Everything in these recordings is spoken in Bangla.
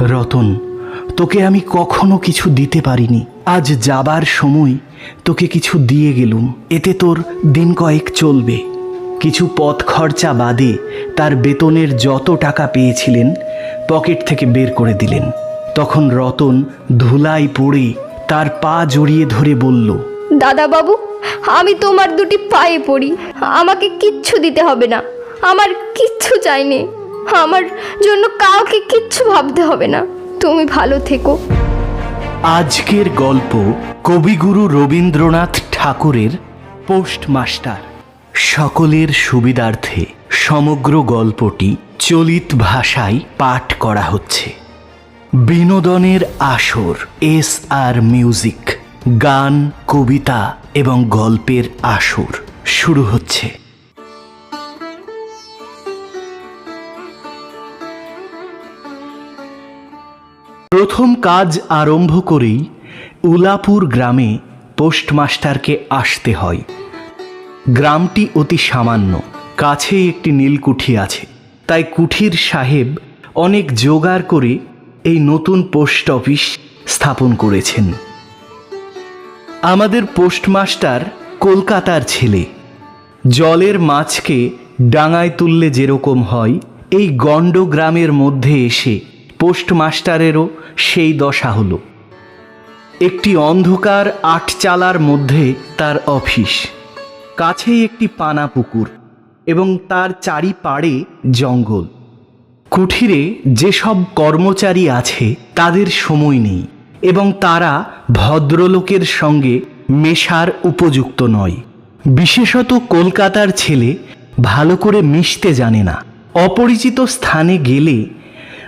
রতন, তোকে আমি কখনো কিছু দিতে পারিনি। আজ যাবার সময় তোকে কিছু দিয়ে গেলুম। এতে তোর দিন কয়েক চলবে। কিছু পথ খরচা বাদে তার বেতনের যত টাকা পেয়েছিলেন, পকেট থেকে বের করে দিলেন। তখন রতন ধুলাই পড়ে তার পা জড়িয়ে ধরে বলল দাদা বাবু আমি তোমার দুটি পায়ে পড়ি। আমাকে কিচ্ছু দিতে হবে না। আমার কিচ্ছু চাইনি আমার জন্য কাউকে কিচ্ছু ভাবতে হবে না। তুমি ভালো থেকো। আজকের গল্প কবিগুরু রবীন্দ্রনাথ ঠাকুরের পোস্টমাস্টার। সকলের সুবিধার্থে সমগ্র গল্পটি চলিত ভাষায় পাঠ করা হচ্ছে। বিনোদনের আসর এস আর মিউজিক, গান, কবিতা এবং গল্পের আসর শুরু হচ্ছে। প্রথম কাজ আরম্ভ করেই উলাপুর গ্রামে পোস্টমাস্টারকে আসতে হয়। গ্রামটি অতি সামান্য, কাছেই একটি নীলকুঠি আছে। তাই কুঠির সাহেব অনেক জোগাড় করে এই নতুন পোস্ট অফিস স্থাপন করেছেন। আমাদের পোস্টমাস্টার কলকাতার ছেলে। জলের মাছকে ডাঙায় তুললে যেরকম হয়, এই গণ্ড গ্রামের মধ্যে এসে পোস্টমাস্টারেরও সেই দশা হলো। একটি অন্ধকার আটচালার মধ্যে তার অফিস। কাছেই একটি পানা পুকুর এবং তার চারিপাড়ে জঙ্গল। কুঠিরে যেসব কর্মচারী আছে, তাদের সময় নেই এবং তারা ভদ্রলোকের সঙ্গে মেশার উপযুক্ত নয়। বিশেষত কলকাতার ছেলে ভালো করে মিশতে জানে না। অপরিচিত স্থানে গেলে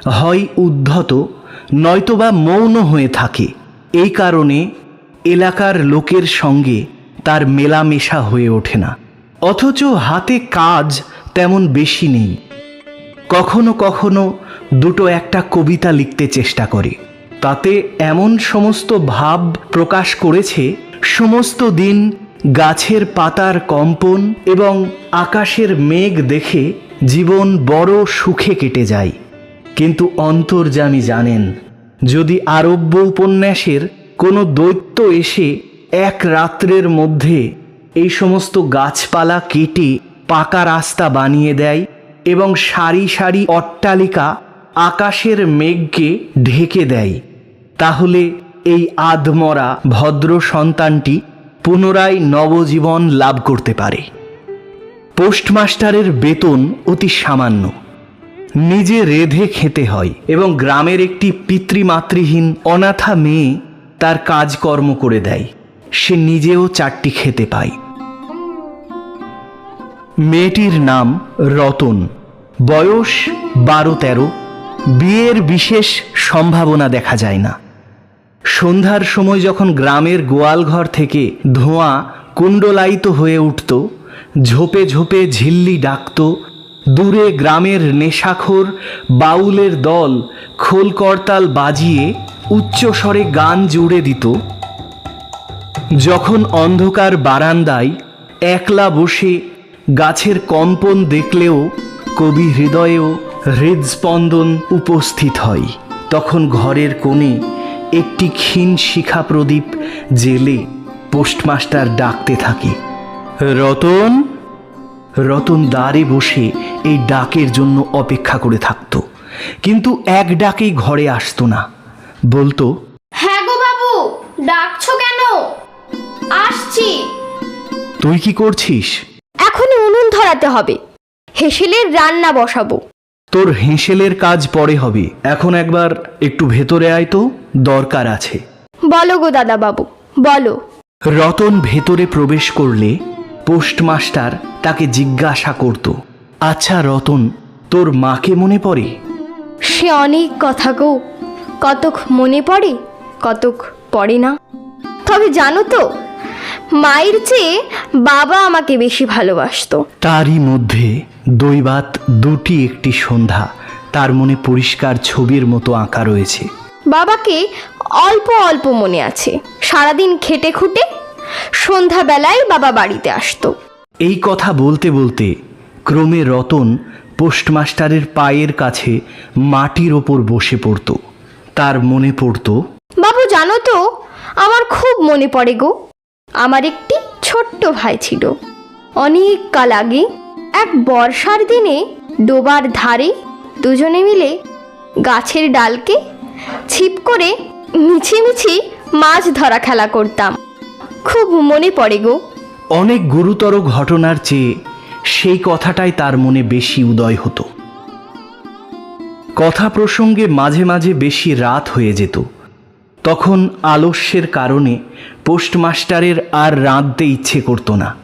হয় উদ্ধত, নয়তোবা মৌন হয়ে থাকে। এই কারণে এলাকার লোকের সঙ্গে তার মেলামেশা হয়ে ওঠে না। অথচ হাতে কাজ তেমন বেশি নেই। কখনো কখনো দুটো একটা কবিতা লিখতে চেষ্টা করে। তাতে এমন সমস্ত ভাব প্রকাশ করেছে, সমস্ত দিন গাছের পাতার কম্পন এবং আকাশের মেঘ দেখে জীবন বড় সুখে কেটে যায়। কিন্তু অন্তর্যামী জানেন, যদি আরব্য উপন্যাসের কোনো দৈত্য এসে এক রাত্রের মধ্যে এই সমস্ত গাছপালা কেটে পাকা রাস্তা বানিয়ে দেয় এবং সারি সারি অট্টালিকা আকাশের মেঘকে ঢেকে দেয়, তাহলে এই আধমরা ভদ্র সন্তানটি পুনরায় নবজীবন লাভ করতে পারে। পোস্টমাস্টারের বেতন অতি সামান্য। নিজে রেধে খেতে হয় এবং গ্রামের একটি পিতৃমাতৃহীন অনাথা মেয়ে তার কাজকর্ম করে দেয়। সে নিজেও চারটি খেতে পায়। মেয়েটির নাম রতন। বয়স বারো তেরো। বিয়ের বিশেষ সম্ভাবনা দেখা যায় না। সন্ধ্যার সময় যখন গ্রামের গোয়ালঘর থেকে ধোঁয়া কুণ্ডলায়িত হয়ে উঠত, ঝোপে ঝোপে ঝিল্লি ডাকত দূরে গ্রামের নেশাখোর বাউলের দল খোল করতাল বাজিয়ে উচ্চস্বরে গান জুড়ে দিত। যখন অন্ধকার বারান্দায় একলা বসে গাছের কম্পন দেখলেও কবি হৃদয়েও হৃদস্পন্দন উপস্থিত হয়, তখন ঘরের কোণে একটি ক্ষীণ শিখা প্রদীপ জেলে পোস্টমাস্টার ডাকতে থাকে। রতন? রতন দ্বারে বসে এই ডাকের জন্য অপেক্ষা করে থাকত। কিন্তু এক ডাকেই ঘরে আসতো না। বলতো হ্যাঁ গো বাবু ডাকছো কেন? আসছি। তুই কি করছিস? এখনই উনুন ধরাতে হবে। হেসেলের রান্না বসাবো। তোর হেঁসেলের কাজ পরে হবে। এখন একবার একটু ভেতরে আয় তো দরকার আছে। বলো গো দাদা বাবু বলো। রতন ভেতরে প্রবেশ করলে পোস্টমাস্টার তাকে জিজ্ঞাসা করত আচ্ছা রতন তোর মাকে মনে পড়ে? সে অনেক কথা গো। কতক মনে পড়ে কতক পড়ে না। তবে জানো তো মায়ের চেয়ে বাবা আমাকে বেশি ভালোবাসতো। তারই মধ্যে দৈবাত দুটি একটি সন্ধ্যা তার মনে পরিষ্কার ছবির মতো আঁকা রয়েছে। বাবাকে অল্প অল্প মনে আছে। সারাদিন খেটে খুঁটে সন্ধ্যাবেলায় বাবা বাড়িতে আসতো। এই কথা বলতে বলতে ক্রমে রতন পোস্টমাস্টারের পায়ের কাছে মাটির ওপর বসে পড়ত। তার মনে পড়তো বাবু জানো তো আমার খুব মনে পড়ে গো। আমার একটি ছোট্ট ভাই ছিল। অনেক কাল আগে এক বর্ষার দিনে ডোবার ধারে দুজনে মিলে গাছের ডালকে ছিপ করে মিছিমিছি মাছ ধরা খেলা করতাম। খুব মনে পড়ে গো। অনেক গুরুতর ঘটনার চেয়ে সেই কথাটাই তার মনে বেশি উদয় হতো। কথা প্রসঙ্গে মাঝে মাঝে বেশি রাত হয়ে যেত। তখন আলস্যের কারণে পোস্টমাস্টারের আর রাঁধতে ইচ্ছে করতো না।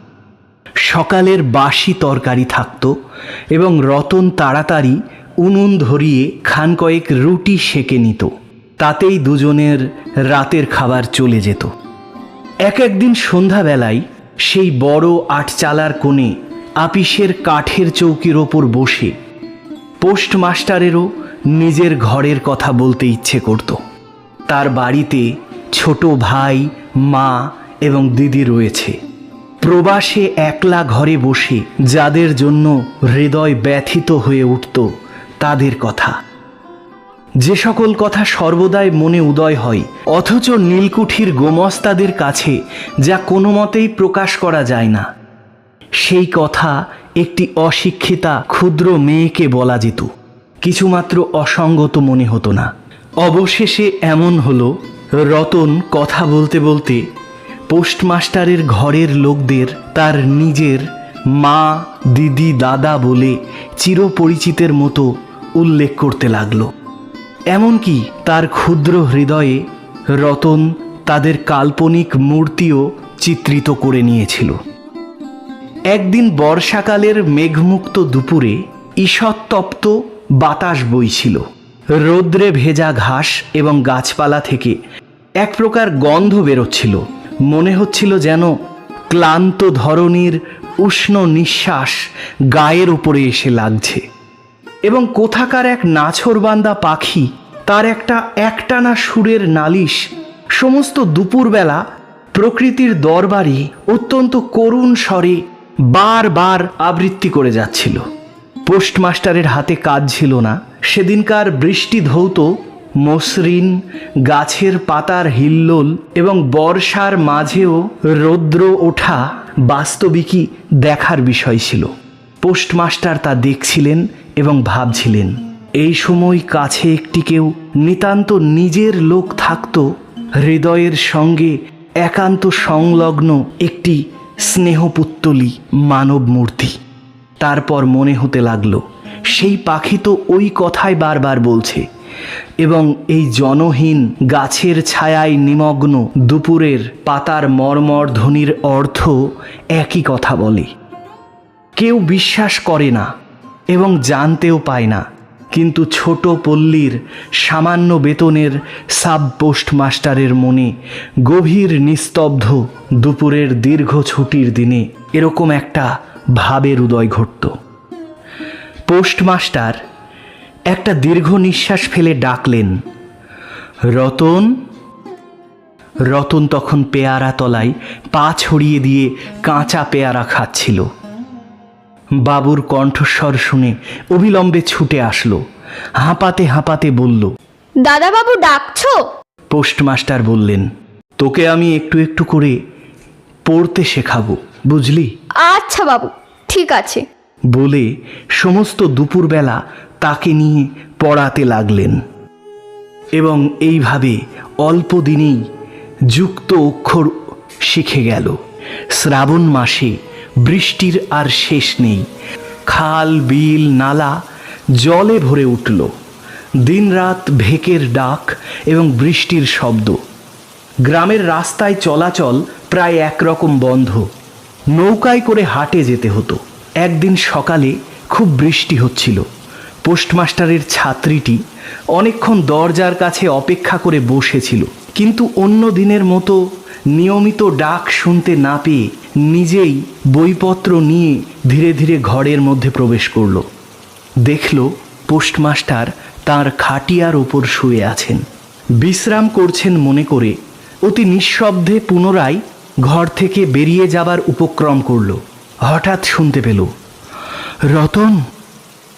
সকালের বাসি তরকারি থাকতো এবং রতন তাড়াতাড়ি উনুন ধরিয়ে খান কয়েক রুটি সেকে নিত। তাতেই দুজনের রাতের খাবার চলে যেত। এক একদিন সন্ধ্যাবেলায় সেই বড় আটচালার কোণে আপিসের কাঠের চৌকির ওপর বসে পোস্টমাস্টারেরও নিজের ঘরের কথা বলতে ইচ্ছে করত। তার বাড়িতে ছোট ভাই, মা এবং দিদি রয়েছে। প্রবাসে একলা ঘরে বসে যাদের জন্য হৃদয় ব্যথিত হয়ে উঠত তাদের কথা। যে সকল কথা সর্বদাই মনে উদয় হয়, অথচ নীলকুঠির গোমস্তাদের কাছে যা কোনো মতেই প্রকাশ করা যায় না। সেই কথা একটি অশিক্ষিতা ক্ষুদ্র মেয়েকে বলা যেত, কিছুমাত্র অসঙ্গত মনে হতো না। অবশেষে এমন হলো, রতন কথা বলতে বলতে পোস্টমাস্টারের ঘরের লোকদের তার নিজের মা, দিদি, দাদা বলে চিরপরিচিতের মতো উল্লেখ করতে লাগল। এমনকি তার ক্ষুদ্র হৃদয়ে রতন তাদের কাল্পনিক মূর্তিও চিত্রিত করে নিয়েছিল। একদিন বর্ষাকালের মেঘমুক্ত দুপুরে ঈষৎতপ্ত বাতাস বইছিল। রৌদ্রে ভেজা ঘাস এবং গাছপালা থেকে এক প্রকার গন্ধ বেরোচ্ছিল। মনে হচ্ছিল যেন ক্লান্ত ধরনীর উষ্ণ নিঃশ্বাস গায়ের উপরে এসে লাগছে। এবং কোথাকার এক নাছরবান্দা পাখি, তার একটা একটানা সুরের নালিশ, সমস্ত দুপুরবেলা প্রকৃতির দরবারে অত্যন্ত করুণ স্বরে বারবার আবৃত্তি করে যাচ্ছিল। পোস্টমাস্টারের হাতে কাজ ছিল না। সেদিনকার বৃষ্টি ধৌত, মসৃণ, গাছের পাতার হিল্লোল এবং বর্ষার মাঝেও রৌদ্র ওঠা বাস্তবিকই দেখার বিষয় ছিল। পোস্টমাস্টার তা দেখছিলেন এবং ভাবছিলেন, এই সময় কাছে একটি কেউ নিতান্ত নিজের লোক থাকত, হৃদয়ের সঙ্গে একান্ত সংলগ্ন একটি স্নেহপুত্তলি মানব মূর্তি তারপর মনে হতে লাগল, সেই পাখি তো ওই কথাই বারবার বলছে এবং এই জনহীন গাছের ছায়ায় নিমগ্ন দুপুরের পাতার মর্মর ধ্বনির অর্থ একই কথা বলে। কেউ বিশ্বাস করে না এবং জানতেও পায় না। কিন্তু ছোট পল্লীর সামান্য বেতনের সাব পোস্ট মাস্টারের মনে গভীর নিস্তব্ধ দুপুরের দীর্ঘ ছুটির দিনে এরকম একটা ভাবের উদয় ঘটত। পোস্টমাস্টার একটা দীর্ঘ নিঃশ্বাস ফেলে ডাকলেন, রতন? রতন তখন পেয়ারা তলায় পা ছড়িয়ে দিয়ে কাঁচা পেয়ারা খাচ্ছিল। বাবুর কণ্ঠস্বর শুনে অবিলম্বে ছুটে আসলো। হাঁপাতে হাঁপাতে বলল দাদাবাবু ডাকছো? পোস্টমাস্টার বললেন তোকে আমি একটু একটু করে পড়তে শেখাবো বুঝলি? আচ্ছা বাবু ঠিক আছে। বলে সমস্ত দুপুরবেলা তাকে নিয়ে পড়াতে লাগলেন এবং এইভাবে অল্প দিনেই যুক্ত অক্ষর শিখে গেল। শ্রাবণ মাসে বৃষ্টির আর শেষ নেই। খাল, বিল, নালা জলে ভরে উঠল। দিনরাত ভেকের ডাক এবং বৃষ্টির শব্দ। গ্রামের রাস্তায় চলাচল প্রায় একরকম বন্ধ। নৌকায় করে হাটে যেতে হতো। একদিন সকালে খুব বৃষ্টি হচ্ছিল। পোস্টমাস্টারের ছাত্রীটি অনেকক্ষণ দরজার কাছে অপেক্ষা করে বসেছিল। কিন্তু অন্য দিনের মতো নিয়মিত ডাক শুনতে না পেয়ে নিজেই বইপত্র নিয়ে ধীরে ধীরে ঘরের মধ্যে প্রবেশ করল। দেখল পোস্টমাস্টার তার খাটিয়ার ওপর শুয়ে আছেন। বিশ্রাম করছেন মনে করে অতি নিঃশব্দে পুনরায় ঘর থেকে বেরিয়ে যাবার উপক্রম করল। হঠাৎ শুনতে পেল রতন!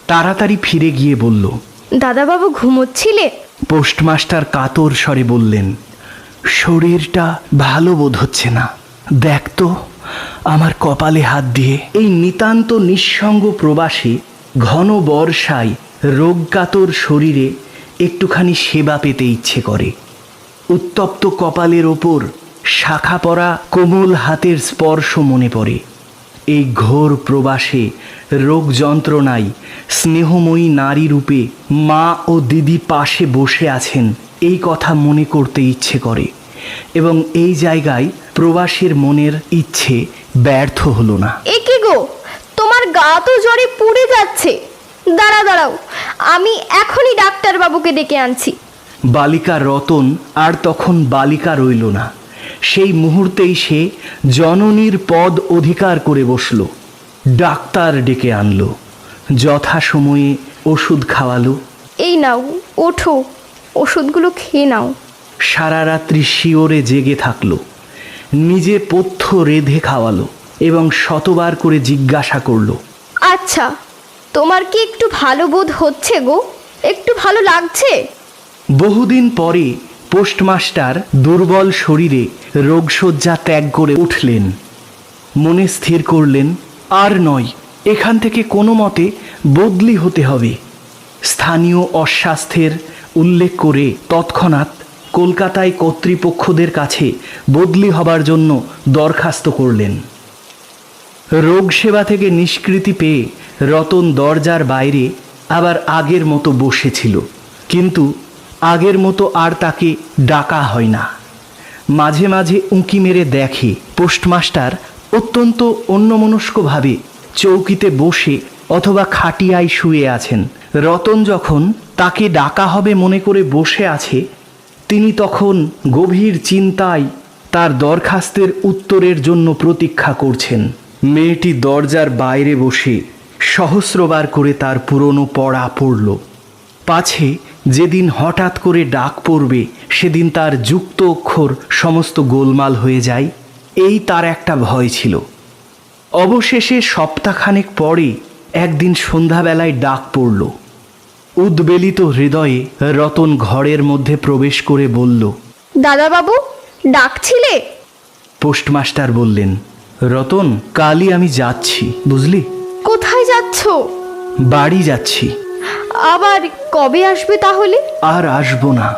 তাড়াতাড়ি ফিরে গিয়ে বলল দাদাবাবু ঘুমোচ্ছিলে? পোস্টমাস্টার কাতর স্বরে বললেন শরীরটা ভালো বোধ হচ্ছে না। দেখ তো, আমার কপালে হাত দিয়ে এই নিতান্ত নিঃসঙ্গ প্রবাসে ঘন বর্ষায় রোগকাতর শরীরে একটুখানি সেবা পেতে ইচ্ছে করে। উত্তপ্ত কপালের ওপর শাখা পরা কোমল হাতের স্পর্শ মনে পড়ে। এই ঘোর প্রবাসে রোগ যন্ত্রণায় স্নেহময়ী নারী রূপে মা ও দিদি পাশে বসে আছেন, এই কথা মনে করতে ইচ্ছে করে। এবং এই জায়গায় প্রবাসীর মনের ইচ্ছে ব্যর্থ হলো না। এ কি গো? তোমার গা তো জ্বরে পুড়ে যাচ্ছে। দাঁড়া দাঁড়াও। আমি এখনই ডাক্তারবাবুকে ডেকে আনছি। বালিকা রতন আর তখন বালিকা রইল না। সেই মুহূর্তেই সে জননীর পদ অধিকার করে বসল। ডাক্তার ডেকে আনলো। যথাসময়ে ওষুধ খাওয়ালো। এই নাও ওঠো। ওষুধগুলো খেয়ে নাও। সারা রাত্রি শিওরে জেগে থাকল নিজে পথ্য রেধে খাওয়ালো এবং শতবার করে জিজ্ঞাসা করল আচ্ছা তোমার কি একটু ভালো বোধ হচ্ছে গো? একটু ভালো লাগছে? বহুদিন পরে পোস্টমাস্টার দুর্বল শরীরে রোগশয্যা ত্যাগ করে উঠলেন। মনে স্থির করলেন আর নয় এখান থেকে কোনো মতে বদলি হতে হবে। স্থানীয় অস্বাস্থ্যের উল্লেখ করে তৎক্ষণাৎ কলকাতায় কর্তৃপক্ষদের কাছে বদলি হবার জন্য দরখাস্ত করলেন। রোগ সেবা থেকে নিষ্কৃতি পেয়ে রতন দরজার বাইরে আবার আগের মতো বসেছিল। কিন্তু আগের মতো আর তাকে ডাকা হয় না। মাঝে মাঝে উঁকি মেরে দেখে পোস্টমাস্টার অত্যন্ত অন্যমনস্কভাবে চৌকিতে বসে অথবা খাটিয়ায় শুয়ে আছেন। রতন যখন তাকে ডাকা হবে মনে করে বসে আছে তিনি তখন গভীর চিন্তায় তার দরখাস্তের উত্তরের জন্য প্রতীক্ষা করছেন। মেয়েটি দরজার বাইরে বসে সহস্রবার করে তার পুরনো পড়া পড়ল। পাছে যেদিন হঠাৎ করে ডাক পড়বে, সেদিন তার যুক্ত অক্ষর সমস্ত গোলমাল হয়ে যায়। এই তার একটা ভয় ছিল। অবশেষে সপ্তাহখানেক পরে একদিন সন্ধ্যাবেলায় ডাক পড়ল। উদ্বেলিত হৃদয়ে রতন ঘরের মধ্যে প্রবেশ করে বলল দাদাবাবু ডাকছিলে? পোস্টমাস্টার বললেন রতন কালই আমি যাচ্ছি বুঝলি? কোথায় যাচ্ছ? বাড়ি যাচ্ছি। আবার কবে আসবে তাহলে? আর আসব না।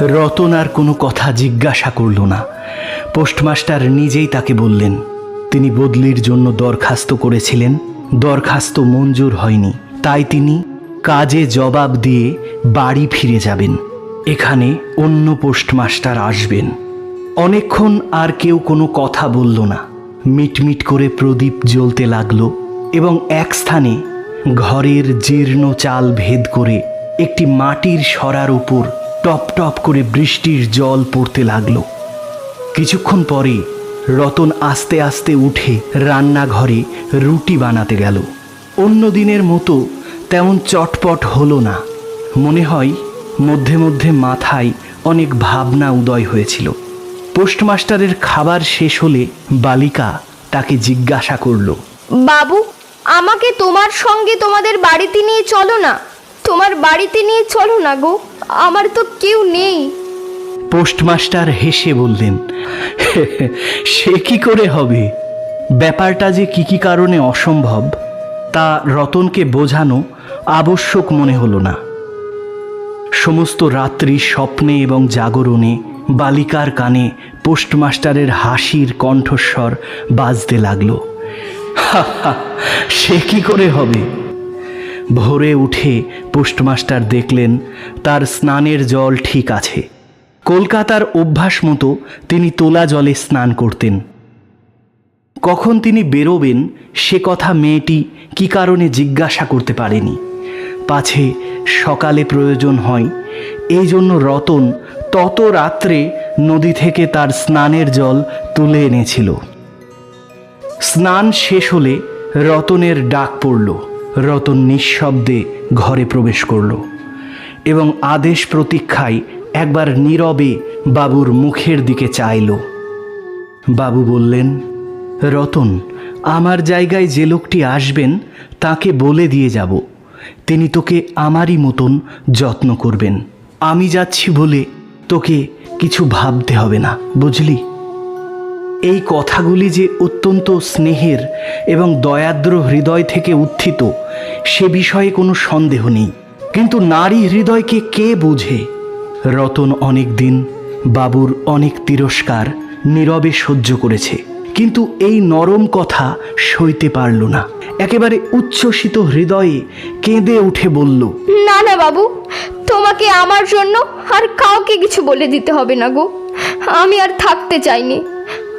রতন আর কোনো কথা জিজ্ঞাসা করল না। পোস্টমাস্টার নিজেই তাকে বললেন তিনি বদলির জন্য দরখাস্ত করেছিলেন দরখাস্ত মঞ্জুর হয়নি তাই তিনি কাজে জবাব দিয়ে বাড়ি ফিরে যাবেন। এখানে অন্য পোস্টমাস্টার আসবেন। অনেকক্ষণ আর কেউ কোনো কথা বলল না। মিটমিট করে প্রদীপ জ্বলতে লাগল এবং এক স্থানে ঘরের জীর্ণ চাল ভেদ করে একটি মাটির সরার উপর টপ টপ করে বৃষ্টির জল পড়তে লাগল। কিছুক্ষণ পরে রতন আস্তে আস্তে উঠে রান্নাঘরে রুটি বানাতে গেল। অন্য দিনের মতো তেমন চটপট হলো না। মনে হয় মধ্যে মধ্যে মাথায় অনেক ভাবনা উদয় হয়েছিল। পোস্টমাস্টারের খাবার শেষ হলে বালিকা তাকে জিজ্ঞাসা করল বাবু আমাকে তোমার সঙ্গে তোমাদের বাড়িতে নিয়ে চলো না। তোমার বাড়িতে নিয়ে চলো না গো আমার তো কেউ নেই। পোস্টমাস্টার হেসে বললেন সে কি করে হবে? ব্যাপারটা যে কি কি কারণে অসম্ভব তা রতনকে বোঝানো আবশ্যক মনে হলো না। সমস্ত রাত্রি স্বপ্নে এবং জাগরণে বালিকার কানে পোস্টমাস্টারের হাসির কণ্ঠস্বর বাজতে লাগল। সে কি করে হবে? ভোরে উঠে পোস্টমাস্টার দেখলেন তার স্নানের জল ঠিক আছে। কলকাতার অভ্যাস মতো তিনি তোলা জলে স্নান করতেন। কখন তিনি বেরোবেন সে কথা মেয়েটি কি কারণে জিজ্ঞাসা করতে পারেনি। পাছে সকালে প্রয়োজন হয়। এই জন্য রতন তত রাত্রে নদী থেকে তার স্নানের জল তুলে এনেছিল। স্নান শেষ হলে রতনের ডাক পড়ল। রতন নিঃশব্দে ঘরে প্রবেশ করল এবং আদেশ প্রতীক্ষায় একবার নীরবে বাবুর মুখের দিকে চাইল। বাবু বললেন, রতন, আমার জায়গায় যে লোকটি আসবেন, তাকে বলে দিয়ে যাব। তিনি তোকে আমারই মতন যত্ন করবেন। আমি যাচ্ছি বলে তোকে কিছু ভাবতে হবে না, বুঝলি? এই কথাগুলি যে অত্যন্ত স্নেহের এবং দয়াদ্র হৃদয় থেকে উত্থিত, সে বিষয়ে কোনো সন্দেহ নেই। কিন্তু নারী হৃদয়কে কে বোঝে? রতন অনেক দিন বাবুর অনেক তিরস্কার নীরবে সহ্য করেছে। কিন্তু এই নরম কথা সইতে পারল না। একেবারে উচ্ছ্বসিত হৃদয়ে কেঁদে উঠে বলল না না বাবু তোমাকে আমার জন্য আর কাউকে কিছু বলে দিতে হবে না গো। আমি আর থাকতে চাইনি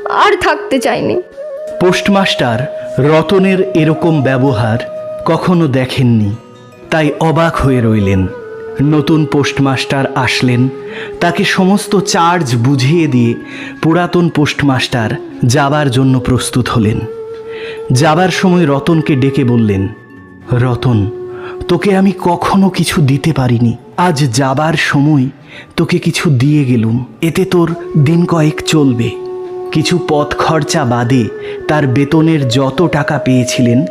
আর থাকতে চাইনি। পোস্টমাস্টার রতনের এরকম ব্যবহার কখনো দেখেননি তাই অবাক হয়ে রইলেন। নতুন পোস্টমাস্টার আসলেন। তাকে সমস্ত চার্জ বুঝিয়ে দিয়ে পুরাতন পোস্টমাস্টার যাবার জন্য প্রস্তুত হলেন। যাবার সময় রতনকে ডেকে বললেন, রতন, তোকে আমি কখনো কিছু দিতে পারিনি। আজ যাবার সময় তোকে কিছু দিয়ে গেলুম। এতে তোর দিন কয়েক চলবে। কিছু পথ খরচা বাদে তার বেতনের যত টাকা পেয়েছিলেন,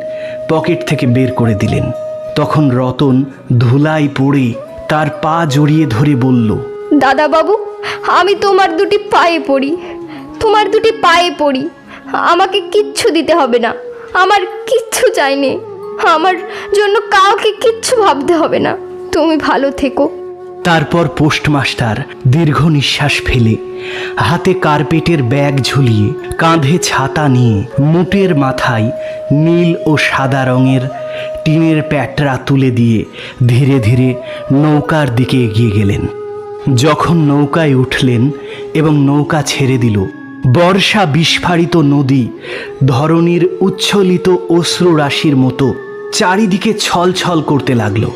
পকেট থেকে বের করে দিলেন। তখন রতন ধুলাই পড়ে তার পা জড়িয়ে ধরে বলল দাদা বাবু আমি তোমার দুটি পায়ে পড়ি। তোমার দুটি পায়ে পড়ি। আমাকে কিচ্ছু দিতে হবে না। আমার কিচ্ছু চাইনি আমার জন্য কাউকে কিচ্ছু ভাবতে হবে না। তুমি ভালো থেকো। তারপর পোস্টমাস্টার দীর্ঘ নিঃশ্বাস ফেলে হাতে কার্পেটের ব্যাগ ঝুলিয়ে কাঁধে ছাতা নিয়ে মুটের মাথায় নীল ও সাদা রঙের টিনের প্যাটরা তুলে দিয়ে ধীরে ধীরে নৌকার দিকে এগিয়ে গেলেন। যখন নৌকায় উঠলেন এবং নৌকা ছেড়ে দিল, বর্ষা বিস্ফারিত নদী ধরণীর উচ্ছ্বলিত অশ্রু রাশির মতো চারিদিকে ছলছল করতে লাগল।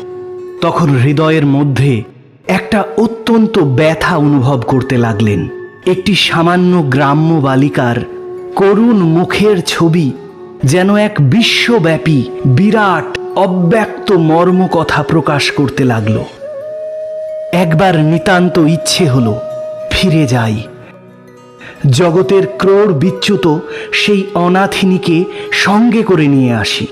তখন হৃদয়ের মধ্যে একটা অত্যন্ত ব্যথা অনুভব করতে লাগলেন। একটি সামান্য গ্রাম্য বালিকার করুণ মুখের ছবি যেন এক বিশ্বব্যাপী বিরাট অব্যক্ত মর্ম কথা প্রকাশ করতে লাগল। একবার নিতান্ত ইচ্ছে হলো ফিরে যাই। জগতের ক্রোড় বিচ্যুত সেই অনাথিনীকে সঙ্গে করে নিয়ে আসি।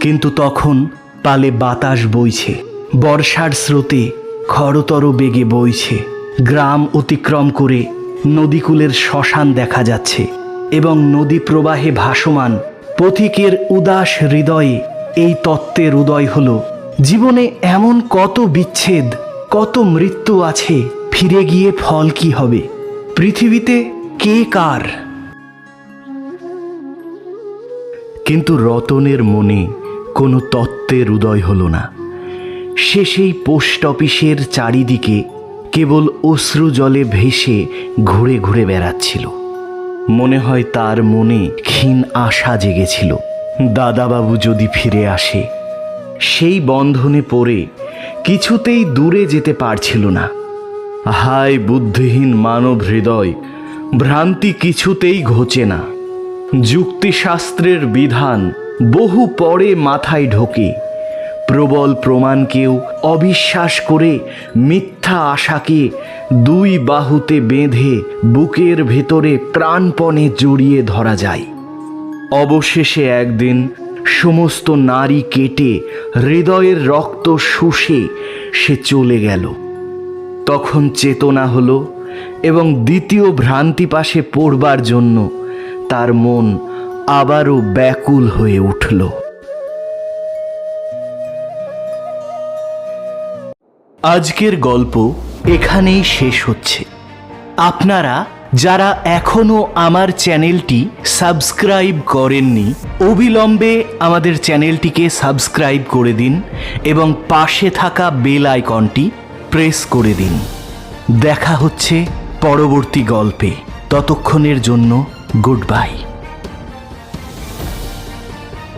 কিন্তু তখন পালে বাতাস বইছে, বর্ষার স্রোতে খরতর বেগে বইছে। গ্রাম অতিক্রম করে নদীকূলের শ্মশান দেখা যাচ্ছে এবং নদী প্রবাহে ভাসমান পথিকের উদাস হৃদয়ে এই তত্ত্বের উদয় হল, জীবনে এমন কত বিচ্ছেদ, কত মৃত্যু আছে, ফিরে গিয়ে ফল কি হবে? পৃথিবীতে কে কার? কিন্তু রতনের মনে কোনো তত্ত্বের উদয় হল না। সে সেই পোস্ট অফিসের চারিদিকে কেবল অশ্রু জলে ভেসে ঘুরে ঘুরে বেড়াচ্ছিল। মনে হয় তার মনে ক্ষীণ আশা জেগেছিল। দাদাবাবু যদি ফিরে আসে, সেই বন্ধনে পড়ে কিছুতেই দূরে যেতে পারছিল না। হায় বুদ্ধিহীন মানব হৃদয়, ভ্রান্তি কিছুতেই ঘোচে না। যুক্তিশাস্ত্রের বিধান বহু পরে মাথায় ঢোকে। প্রবল প্রমাণকেও অবিশ্বাস করে মিথ্যা আশাকে দুই বাহুতে বেঁধে বুকের ভেতরে প্রাণপণে জড়িয়ে ধরা যায়। অবশেষে একদিন সমস্ত নারী কেটে হৃদয়ের রক্ত শুষে সে চলে গেল। তখন চেতনা হলো এবং দ্বিতীয় ভ্রান্তি পাশে পড়বার জন্য তার মন আবারও ব্যাকুল হয়ে উঠল। আজকের গল্প এখানেই শেষ হচ্ছে। আপনারা যারা এখনও আমার চ্যানেলটি সাবস্ক্রাইব করেননি, অবিলম্বে আমাদের চ্যানেলটিকে সাবস্ক্রাইব করে দিন এবং পাশে থাকা বেল আইকনটি প্রেস করে দিন। দেখা হচ্ছে পরবর্তী গল্পে। ততক্ষণের জন্য গুড বাই।